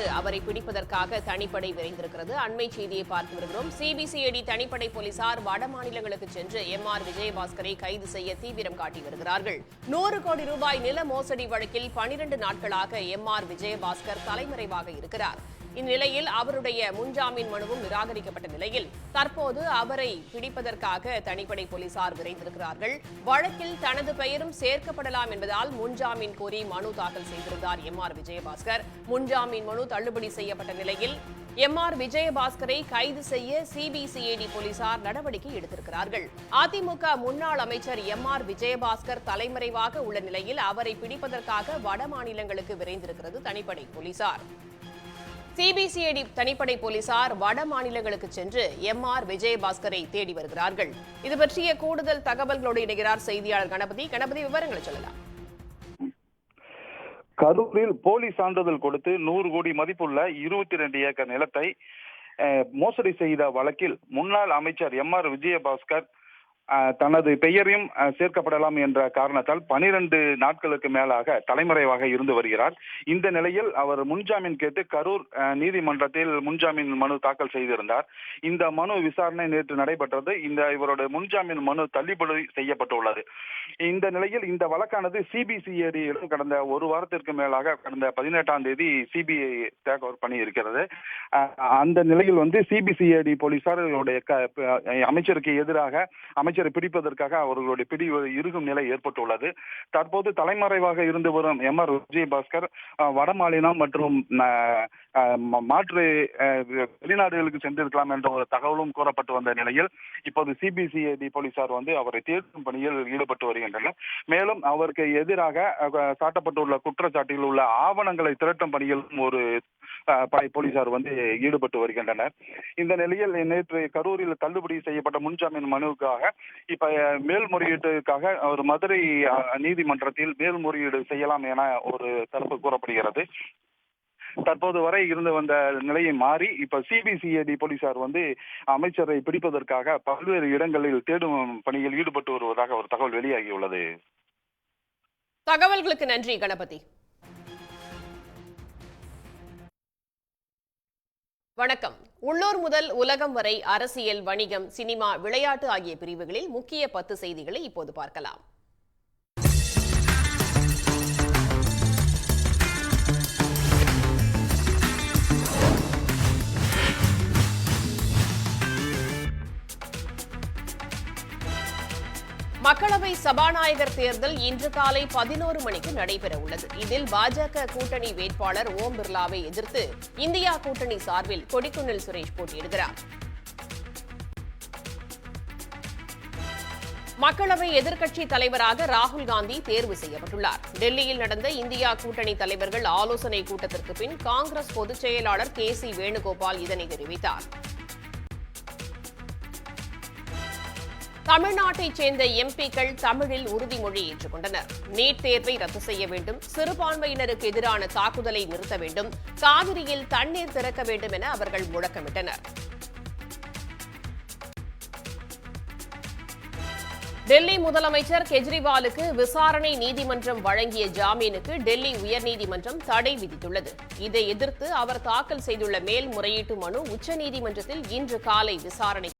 சென்று அவரை பிடிப்பதற்காக தனிப்படை விரைந்திருக்கிறது. அண்மை செய்தியை பார்த்து வருகிறோம். சிபிசிஐடி தனிப்படை போலீசார் வட மாநிலங்களுக்கு சென்று எம் ஆர் விஜயபாஸ்கரை கைது செய்ய தீவிரம் காட்டி வருகிறார்கள். நூறு கோடி ரூபாய் நில மோசடி வழக்கில் பனிரண்டு நாட்களாக எம் ஆர் விஜயபாஸ்கர் தலைமறைவாக இருக்கிறார். இந்நிலையில் அவருடைய முன்ஜாமீன் மனுவும் நிராகரிக்கப்பட்ட நிலையில் தற்போது அவரை பிடிப்பதற்காக தனிப்படை போலீசார் விரைந்திருக்கிறார்கள். வழக்கில் தனது பெயரும் சேர்க்கப்படலாம் என்பதால் முன்ஜாமீன் கோரி மனு தாக்கல் செய்திருந்தார் எம் ஆர் விஜயபாஸ்கர். முன்ஜாமீன் மனு தள்ளுபடி செய்யப்பட்ட நிலையில் எம் ஆர் விஜயபாஸ்கரை கைது செய்ய சிபிசிஐடி போலீசார் நடவடிக்கை எடுத்திருக்கிறார்கள். அதிமுக முன்னாள் அமைச்சர் எம் ஆர் விஜயபாஸ்கர் தலைமறைவாக உள்ள நிலையில் அவரை பிடிப்பதற்காக வட மாநிலங்களுக்கு விரைந்திருக்கிறது தனிப்படை போலீசார். சிபிசிஐடி தனிப்படை போலீசார் வட மாநிலங்களுக்கு சென்று எம் ஆர் விஜயபாஸ்கரை தேடி வருகிறார்கள். இது பற்றிய கூடுதல் தகவல்களோடு இணைகிறார் செய்தியாளர் கணபதி. கணபதி விவரங்களை சொல்லலாம் கரூரில் போலி சான்றிதழ் கொடுத்து நூறு கோடி மதிப்புள்ள இருபத்தி ரெண்டு ஏக்கர் நிலத்தை அஹ், மோசடி செய்த வழக்கில் முன்னாள் அமைச்சர் எம் ஆர் விஜயபாஸ்கர் தனது பெயரையும் சேர்க்கப்படலாம் என்ற காரணத்தால் பனிரெண்டு நாட்களுக்கு மேலாக தலைமறைவாக இருந்து வருகிறார். இந்த நிலையில் அவர் முன்ஜாமீன் கேட்டு கரூர் நீதிமன்றத்தில் முன்ஜாமீன் மனு தாக்கல் செய்திருந்தார். இந்த மனு விசாரணை நேற்று நடைபெற்றது. இந்த இவரோட முன்ஜாமீன் மனு தள்ளுபடி செய்யப்பட்டுள்ளது. இந்த நிலையில் இந்த வழக்கானது சிபிசிஐடியிடம் கடந்த ஒரு வாரத்திற்கு மேலாக கடந்த பதினெட்டாம் தேதி சிபிஐ டேக் ஓவர் பண்ணி இருக்கிறது அந்த நிலையில் வந்து சிபிசிஐடி போலீசார் அமைச்சருக்கு எதிராக அமைச்சர் பிடிப்பதற்காக அவர்களுடைய பிடி இருக்கும் நிலை ஏற்பட்டுள்ளது. தற்போது தலைமறைவாக இருந்து வரும் எம் ஆர் விஜயபாஸ்கர் அஹ், மற்றும் மாற்று வெளிநாடுகளுக்கு சென்றிருக்கலாம் என்ற ஒரு தகவலும் கூறப்பட்டு வந்த நிலையில் இப்போது சிபிசிஐடி போலீசார் வந்து அவரை தேடும் பணியில் ஈடுபட்டு வருகின்றனர். மேலும் அவருக்கு எதிராக சாட்டப்பட்டுள்ள குற்றச்சாட்டில் உள்ள ஆவணங்களை திரட்டும் பணியிலும் ஒரு படை போலீசார் வந்து ஈடுபட்டு வருகின்றனர். இந்த நிலையில் நேற்று கரூரில் தள்ளுபடி செய்யப்பட்ட முன்ஜாமீன் மனுவுக்காக இப்ப மேல்முறையீட்டுக்காக ஒரு மதுரை நீதிமன்றத்தில் மேல்முறையீடு செய்யலாம் என ஒரு தரப்பு கூறப்படுகிறது. தற்போது வரை இருந்து வந்த நிலையை மாறி இப்ப சிபிசிஐடி போலீசார் வந்து அமைச்சரை பிடிப்பதற்காக பல்வேறு இடங்களில் தேடும் பணியில் ஈடுபட்டு வருவதாக ஒரு தகவல் வெளியாகியுள்ளது. தகவல்களுக்கு நன்றி கணபதி. வணக்கம். உள்ளூர் முதல் உலகம் வரை அரசியல் வணிகம் சினிமா விளையாட்டு ஆகிய பிரிவுகளில் முக்கிய பத்து செய்திகளை இப்போது பார்க்கலாம். மக்களவை சபாநாயகர் தேர்தல் இன்று காலை பதினோரு மணிக்கு நடைபெற உள்ளது. இதில் பாஜக கூட்டணி வேட்பாளர் ஓம் பிர்லாவை எதிர்த்து இந்தியா கூட்டணி சார்பில் கொடிக்குன்னில் சுரேஷ் போட்டியிடுகிறார். மக்களவை எதிர்க்கட்சி தலைவராக ராகுல் காந்தி தேர்வு செய்யப்பட்டுள்ளார். டெல்லியில் நடந்த இந்தியா கூட்டணி தலைவர்கள் ஆலோசனை கூட்டத்திற்கு பின் காங்கிரஸ் பொதுச் செயலாளர் கே சி வேணுகோபால் இதனை தெரிவித்தார். தமிழ்நாட்டைச் சேர்ந்த எம்பிக்கள் தமிழில் உறுதிமொழி ஏற்றுக்கொண்டனர். நீட் தேர்வை ரத்து செய்ய வேண்டும் சிறுபான்மையினருக்கு எதிரான தாக்குதலை நிறுத்த வேண்டும் காவிரியில் தண்ணீர் திறக்க வேண்டும் என அவர்கள் முழக்கமிட்டனர். டெல்லி முதலமைச்சர் கெஜ்ரிவாலுக்கு விசாரணை நீதிமன்றம் வழங்கிய ஜாமீனுக்கு டெல்லி உயர்நீதிமன்றம் தடை விதித்துள்ளது. இதை எதிர்த்து அவர் தாக்கல் செய்துள்ள மேல்முறையீட்டு மனு உச்சநீதிமன்றத்தில் இன்று காலை விசாரணை